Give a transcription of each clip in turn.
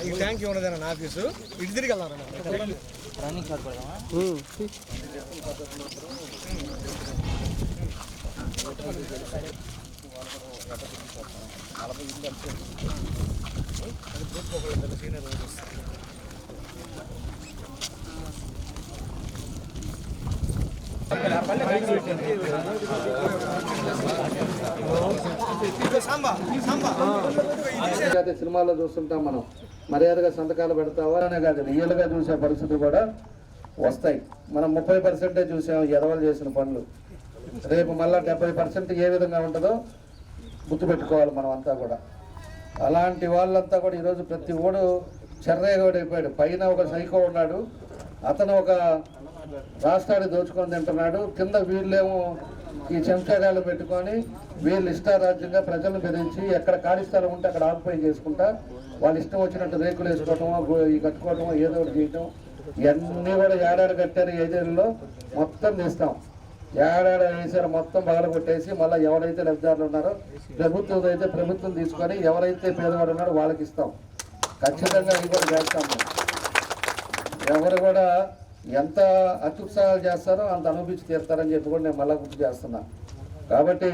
ఈ ట్యాంక్ ఉన్నదన్న నా ఆఫీసు? ఇటు తిరిగి వెళ్దాం రన్నింగ్ షాట్ సాంబా సినిమాల్లో చూస్తుంటాం మనం. మర్యాదగా సంతకాలు పెడతావా? అనే కాదు రియల్గా చూసే పరిస్థితులు కూడా వస్తాయి. మనం ముప్పై పర్సెంటే చూసాం ఎదవలు చేసిన పనులు. రేపు మళ్ళా డెబ్బై పర్సెంట్ ఏ విధంగా ఉంటుందో గుర్తుపెట్టుకోవాలి మనం అంతా కూడా. అలాంటి వాళ్ళంతా కూడా ఈరోజు ప్రతి ఓడు చెర్రేగోడు అయిపోయాడు. పైన ఒక సైకో ఉన్నాడు. అతను ఒక రాష్ట్రాన్ని దోచుకొని తింటున్నాడు. కింద వీళ్ళేమో ఈ చెంచాగాలు పెట్టుకొని వీళ్ళు ఇష్టారాజ్యంగా ప్రజలను బెదిరించి ఎక్కడ ఖాళీ స్థలం ఉంటే అక్కడ ఆక్యుపై చేసుకుంటా వాళ్ళు ఇష్టం వచ్చినట్టు రేకులు వేసుకోవటమో ఈ కట్టుకోవటమో ఏదో ఒకటి చేయటం. ఇవన్నీ కూడా ఏడాడు కట్టారు ఏజెన్లో మొత్తం తీస్తాం. ఏడాడు వేసారు మొత్తం పగల కొట్టేసి మళ్ళీ ఎవరైతే లబ్ధిదారులు ఉన్నారో ప్రభుత్వం అయితే ప్రభుత్వం తీసుకొని ఎవరైతే పేదవాడు ఉన్నారో వాళ్ళకి ఇస్తాం. ఖచ్చితంగా ఇది కూడా చేస్తాము ఎవరు కూడా ఎంత అత్యుత్సాహాలు చేస్తారో అంత అనుభూతి చేస్తారని చెప్పి కూడా నేను మళ్ళా గుర్తు చేస్తున్నా. కాబట్టి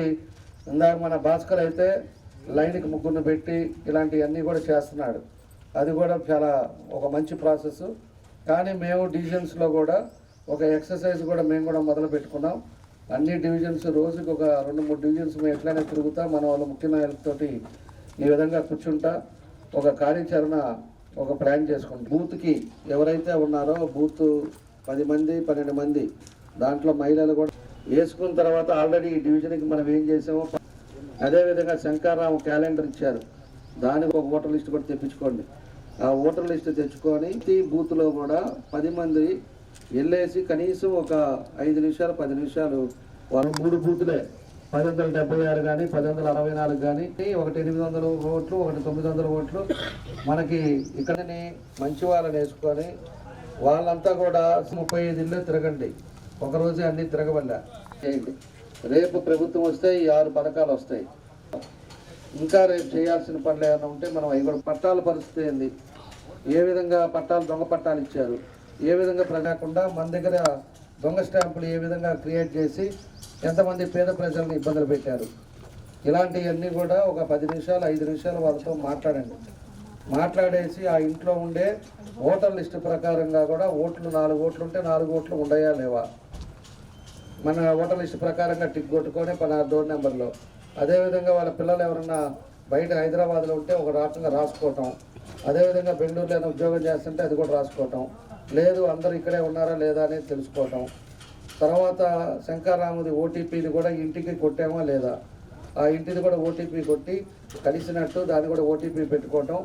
ఇందాక మన భాస్కర్ అయితే లైన్కి ముగ్గురిని పెట్టి ఇలాంటివన్నీ కూడా చేస్తున్నాడు. అది కూడా చాలా ఒక మంచి ప్రాసెస్. కానీ మేము డివిజన్స్లో కూడా ఒక ఎక్సర్సైజ్ కూడా మేము కూడా మొదలు పెట్టుకున్నాం. అన్ని డివిజన్స్ రోజుకి ఒక రెండు మూడు డివిజన్స్ మేము ఎట్లయినా తిరుగుతా మన వాళ్ళ ముఖ్య నాయకులతోటి ఈ విధంగా కూర్చుంటా ఒక కార్యాచరణ ఒక ప్లాన్ చేసుకుంటాం. బూత్కి ఎవరైతే ఉన్నారో బూత్ పది మంది పన్నెండు మంది. దాంట్లో మహిళలు కూడా వేసుకున్న తర్వాత ఆల్రెడీ ఈ డివిజన్కి మనం ఏం చేసామో అదేవిధంగా శంకారావు క్యాలెండర్ ఇచ్చారు. దానికి ఒక ఓటర్ లిస్ట్ కూడా తెప్పించుకోండి. ఆ ఓటర్ లిస్ట్ తెచ్చుకొని ప్రతి బూత్లో కూడా పది మంది వెళ్ళేసి కనీసం ఒక ఐదు నిమిషాలు పది నిమిషాలు వాళ్ళు మూడు బూతులే పది వందల డెబ్బై ఆరు కానీ పది వందల అరవై నాలుగు కానీ ఒకటి ఎనిమిది వందల ఓట్లు ఒకటి తొమ్మిది వందల ఓట్లు. మనకి ఇక్కడని మంచి వాళ్ళని వేసుకొని వాళ్ళంతా కూడా ముప్పై ఐదు ఇళ్ళు తిరగండి. ఒకరోజే అన్ని తిరగబడ్డా. చేయండి. రేపు ప్రభుత్వం వస్తే ఈ ఆరు పథకాలు వస్తాయి. ఇంకా రేపు చేయాల్సిన పనులు ఏమైనా ఉంటే మనం అవి కూడా పట్టాల పరిస్థితి ఏంది? ఏ విధంగా పట్టాలు దొంగ పట్టాలు ఇచ్చారు? ఏ విధంగా ప్రజాకుండా మన దగ్గర దొంగ స్టాంపులు ఏ విధంగా క్రియేట్ చేసి ఎంతమంది పేద ప్రజలను ఇబ్బందులు పెట్టారు? ఇలాంటివన్నీ కూడా ఒక పది నిమిషాలు ఐదు నిమిషాలు వాళ్ళతో మాట్లాడండి. మాట్లాడేసి ఆ ఇంట్లో ఉండే ఓటర్ లిస్టు ప్రకారంగా కూడా ఓట్లు నాలుగు ఓట్లు ఉంటే నాలుగు ఓట్లు ఉండయా లేవా? మన ఓటర్ లిస్ట్ ప్రకారంగా టిక్ కొట్టుకొని మన డోర్ నెంబర్లో. అదేవిధంగా వాళ్ళ పిల్లలు ఎవరన్నా బయట హైదరాబాద్లో ఉంటే ఒక రాష్ట్రంగా రాసుకోవటం. అదేవిధంగా బెంగళూరులో ఏదైనా ఉద్యోగం చేస్తుంటే అది కూడా రాసుకోవటం. లేదు అందరూ ఇక్కడే ఉన్నారా లేదా అనేది తెలుసుకోవటం. తర్వాత శంకర్రాముది ఓటీపీని కూడా ఇంటికి కొట్టామా లేదా? ఆ ఇంటిది కూడా ఓటీపీ కొట్టి కలిసినట్టు దాన్ని కూడా ఓటీపీ పెట్టుకోవటం.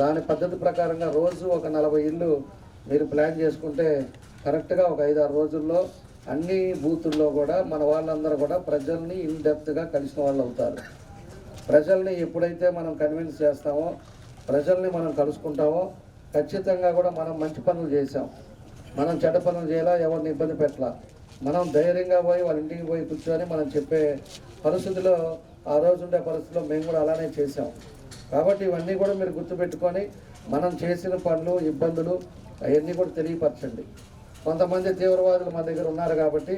దాని పద్ధతి ప్రకారంగా రోజు ఒక నలభై ఇల్లు మీరు ప్లాన్ చేసుకుంటే కరెక్ట్గా ఒక ఐదారు రోజుల్లో అన్ని బూతుల్లో కూడా మన వాళ్ళందరూ కూడా ప్రజల్ని ఇన్ డెప్త్గా కలిసిన వాళ్ళు అవుతారు. ప్రజల్ని ఎప్పుడైతే మనం కన్విన్స్ చేస్తామో ప్రజల్ని మనం కలుసుకుంటామో ఖచ్చితంగా కూడా మనం మంచి పనులు చేసాం మనం చెడ్డ పనులు చేయాలా? ఎవరిని ఇబ్బంది పెట్టాల? మనం ధైర్యంగా పోయి వాళ్ళ ఇంటికి పోయి కూర్చొని మనం చెప్పే పరిస్థితిలో ఆ రోజు ఉండే పరిస్థితిలో మేము కూడా అలానే చేసాం కాబట్టి ఇవన్నీ కూడా మీరు గుర్తుపెట్టుకొని మనం చేసిన పనులు ఇబ్బందులు అవన్నీ కూడా తెలియపరచండి. కొంతమంది తీవ్రవాదులు మన దగ్గర ఉన్నారు కాబట్టి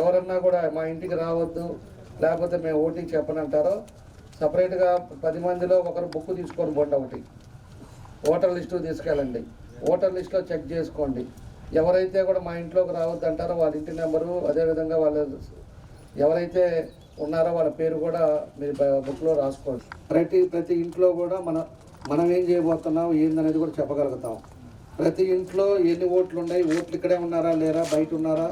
ఎవరన్నా కూడా మా ఇంటికి రావద్దు లేకపోతే మేము ఓటింగ్ చెప్పనంటారో సపరేట్గా పది మందిలో ఒకరు బుక్ తీసుకొని పోండి ఒకటి. ఓటర్ లిస్టు తీసుకెళ్ళండి. ఓటర్ లిస్ట్లో చెక్ చేసుకోండి. ఎవరైతే కూడా మా ఇంట్లోకి రావద్దు అంటారో వాళ్ళ ఇంటి నెంబరు అదేవిధంగా వాళ్ళ ఎవరైతే ఉన్నారో వాళ్ళ పేరు కూడా మీరు బుక్లో రాసుకోండి ప్రతి ప్రతి ఇంట్లో కూడా మన మనం ఏం చేయబోతున్నాం ఏందనేది కూడా చెప్పగలుగుతాం. ప్రతి ఇంట్లో ఎన్ని ఓట్లు ఉన్నాయి ఓట్లు ఇక్కడే ఉన్నారా లేరా బయట ఉన్నారా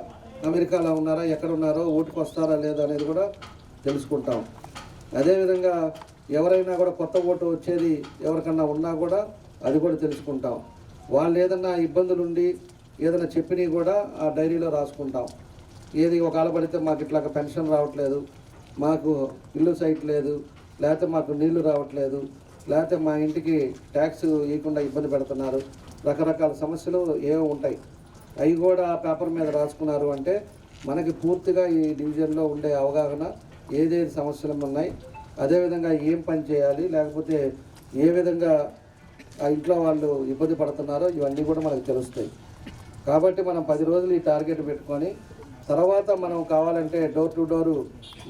అమెరికాలో ఉన్నారా ఎక్కడ ఉన్నారో ఓటుకు వస్తారా లేదా అనేది కూడా తెలుసుకుంటాం. అదేవిధంగా ఎవరైనా కూడా కొత్త ఓటు వచ్చేది ఎవరికన్నా ఉన్నా కూడా అది కూడా తెలుసుకుంటాం. వాళ్ళు ఏదన్నా ఇబ్బందులు ఉండి ఏదైనా చెప్పినవి కూడా ఆ డైరీలో రాసుకుంటాం. ఏది ఒకవేళ పడితే మాకు ఇట్లా పెన్షన్ రావట్లేదు మాకు ఇల్లు సైట్ లేదు లేకపోతే మాకు నీళ్ళు రావట్లేదు లేకపోతే మా ఇంటికి ట్యాక్స్ ఇవ్వకుండా ఇబ్బంది పెడుతున్నారు. రకరకాల సమస్యలు ఏవో ఉంటాయి. అవి కూడా ఆ పేపర్ మీద రాసుకున్నారు అంటే మనకి పూర్తిగా ఈ డివిజన్లో ఉండే అవగాహన ఏదేది సమస్యలు ఉన్నాయి అదేవిధంగా ఏం పని చేయాలి లేకపోతే ఏ విధంగా ఆ ఇంట్లో వాళ్ళు ఇబ్బంది పడుతున్నారో ఇవన్నీ కూడా మనకు తెలుస్తాయి. కాబట్టి మనం పది రోజులు ఈ టార్గెట్ పెట్టుకొని తర్వాత మనం కావాలంటే డోర్ టు డోరు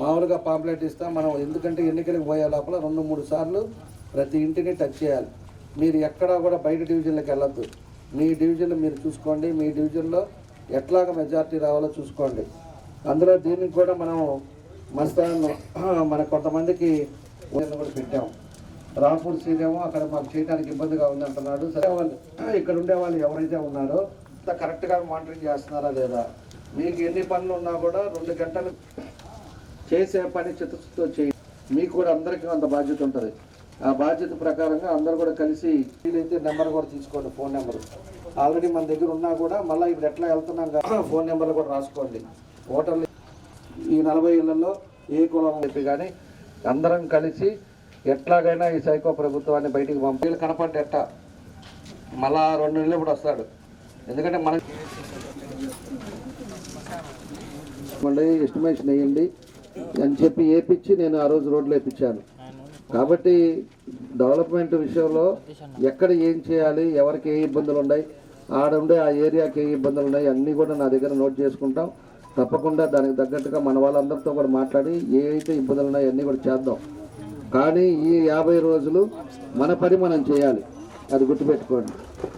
మామూలుగా పాంప్లెట్ ఇస్తాం. మనం ఎందుకంటే ఎన్నికలకు పోయే లోపల రెండు మూడు సార్లు ప్రతి ఇంటిని టచ్ చేయాలి. మీరు ఎక్కడా కూడా బయట డివిజన్లకు వెళ్ళొద్దు. మీ డివిజన్ మీరు చూసుకోండి. మీ డివిజన్లో ఎట్లాగ మెజార్టీ రావాలో చూసుకోండి. అందులో దీనికి కూడా మనం మస్తాన్ మన కొంతమందికి కూడా పెట్టాం. రాంపూర్ సీట్ ఏమో అక్కడ మాకు చేయడానికి ఇబ్బందిగా ఉందంటున్నాడు. సరే వాళ్ళు ఇక్కడ ఉండే వాళ్ళు ఎవరైతే ఉన్నారో అంత కరెక్ట్గా మానిటరింగ్ చేస్తున్నారా లేదా? మీకు ఎన్ని పనులు ఉన్నా కూడా రెండు గంటలు చేసే పని చిత్తశుద్ధితో చేయి. మీకు కూడా అందరికీ అంత బాధ్యత ఉంటుంది. ఆ బాధ్యత ప్రకారంగా అందరూ కూడా కలిసి వీలైతే నెంబర్ కూడా తీసుకోండి ఫోన్ నెంబర్. ఆల్రెడీ మన దగ్గర ఉన్నా కూడా మళ్ళీ ఇప్పుడు ఎట్లా వెళ్తున్నాం కదా ఫోన్ నెంబర్లు కూడా రాసుకోండి. ఓటర్లు ఈ నలభై ఏళ్ళల్లో ఏ కులం చెప్పి కానీ అందరం కలిసి ఎట్లాగైనా ఈ సైకో ప్రభుత్వాన్ని బయటికి పంపి కనపడ్డ ఎట్ట మళ్ళా రెండు నెలలు ఇప్పుడు వస్తాడు. ఎందుకంటే మన మళ్ళీ ఎస్టిమేషన్ వేయండి అని చెప్పి వేపించి నేను ఆ రోజు రోడ్లు వేపించాను. కాబట్టి డెవలప్మెంట్ విషయంలో ఎక్కడ ఏం చేయాలి ఎవరికి ఏ ఇబ్బందులు ఉన్నాయి ఆడ ఉండే ఆ ఏరియాకి ఏ ఇబ్బందులు ఉన్నాయి అన్నీ కూడా నా దగ్గర నోట్ చేసుకుంటాం. తప్పకుండా దానికి తగ్గట్టుగా మన వాళ్ళందరితో కూడా మాట్లాడి ఏ అయితే ఇబ్బందులు ఉన్నాయో అన్నీ కూడా చేద్దాం. కానీ ఈ యాభై రోజులు మన పని మనం చేయాలి. అది గుర్తుపెట్టుకోండి.